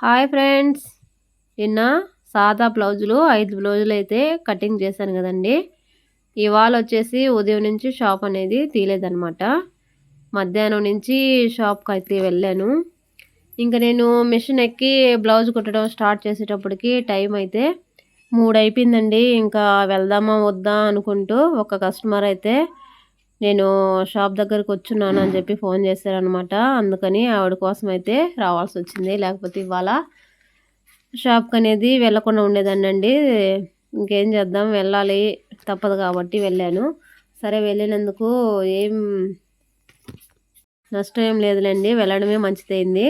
Hi friends. నిన్న సాదా బ్లౌజులు ఐదు బ్లౌజులు అయితే కటింగ్ చేశాను కదండి. ఇవాళ వచ్చేసి ఉదయం నుంచి షాప్ అనేది తీయలేదనమాట మధ్యాహ్నం నుంచి షాప్కి అయితే వెళ్ళాను. ఇంకా నేను మిషన్ ఎక్కి బ్లౌజ్ కుట్టడం స్టార్ట్ చేసేటప్పటికి టైం అయితే మూడు అయిపోయిందండి ఇంకా వెళ్దామా వద్దా అనుకుంటూ ఒక కస్టమర్ అయితే నేను షాప్ దగ్గరకు వచ్చున్నాను అని చెప్పి ఫోన్ చేశారనమాట అందుకని ఆవిడ కోసం అయితే రావాల్సి వచ్చింది లేకపోతే ఇవాళ షాప్కి అనేది వెళ్ళకుండా ఉండేదాన్నండి ఇంకేం చేద్దాం? వెళ్ళాలి. తప్పదు కాబట్టి వెళ్ళాను. సరే వెళ్ళినందుకు ఏం నష్టం ఏం లేదులేండి. వెళ్ళడమే మంచిదైంది.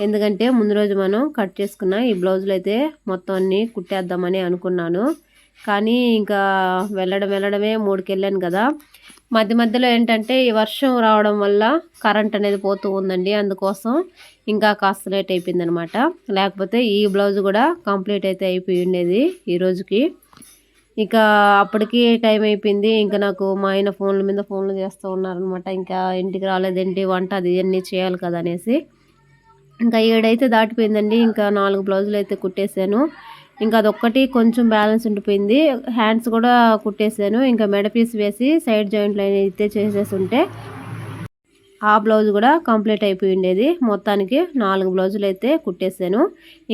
ఎందుకంటే ముందు రోజు మనం కట్ చేసుకున్న ఈ బ్లౌజులు అయితే మొత్తం అన్నీ కుట్టేద్దామని అనుకున్నాను. కానీ ఇంకా వెళ్ళడం వెళ్ళడమే మూడుకి వెళ్ళాను కదా. మధ్య మధ్యలో ఏంటంటే ఈ వర్షం రావడం వల్ల కరెంట్ అనేది పోతూ ఉందండి. అందుకోసం ఇంకా కాస్త లేట్ అయిపోయింది అనమాట లేకపోతే ఈ బ్లౌజ్ కూడా కంప్లీట్ అయితే అయిపోయి ఉండేది ఈ రోజుకి. ఇక అప్పటికి టైం అయిపోయింది. ఇంకా నాకు మా ఆయన ఫోన్ల మీద ఫోన్లు చేస్తూ ఉన్నారనమాట. ఇంకా ఇంటికి రాలేదేంటి వంట అది ఇవన్నీ చేయాలి కదా అనేసి. ఇంకా ఏడైతే దాటిపోయిందండి. ఇంకా నాలుగు బ్లౌజులు అయితే కుట్టేశాను. ఇంకా అదొక్కటి కొంచెం బ్యాలెన్స్ ఉండిపోయింది. హ్యాండ్స్ కూడా కుట్టేసాను. ఇంకా మెడ పీస్ వేసి సైడ్ జాయింట్లు అయితే చేసేసి ఉంటే ఆ బ్లౌజ్ కూడా కంప్లీట్ అయిపోయి ఉండేది. మొత్తానికి నాలుగు బ్లౌజులు అయితే కుట్టేసాను.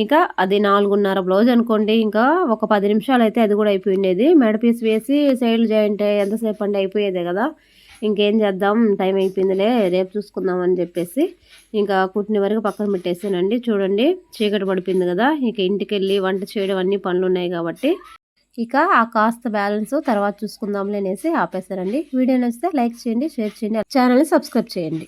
ఇంకా అది నాలుగున్నర బ్లౌజ్ అనుకోండి ఇంకా ఒక పది నిమిషాలు అయితే అది కూడా అయిపోయి ఉండేది. మెడ పీస్ వేసి సైడ్ జాయింట్ ఎంతసేపు అండి అయిపోయేదే కదా. ఇంకేం చేద్దాం? టైం అయిపోయిందిలే రేపు చూసుకుందాం అని చెప్పేసి. ఇంకా కుట్టిన వరకు పక్కన పెట్టేసానండి. చూడండి చీకటి పడిపోయింది కదా. ఇక ఇంటికి వెళ్ళి వంట చేయడం అన్ని పనులు ఉన్నాయి కాబట్టి. ఇక ఆ కాస్త బ్యాలెన్స్ తర్వాత చూసుకుందాంలే అనేసి ఆపేశారండి. వీడియో నచ్చితే లైక్ చేయండి షేర్ చేయండి ఛానల్ని సబ్స్క్రైబ్ చేయండి.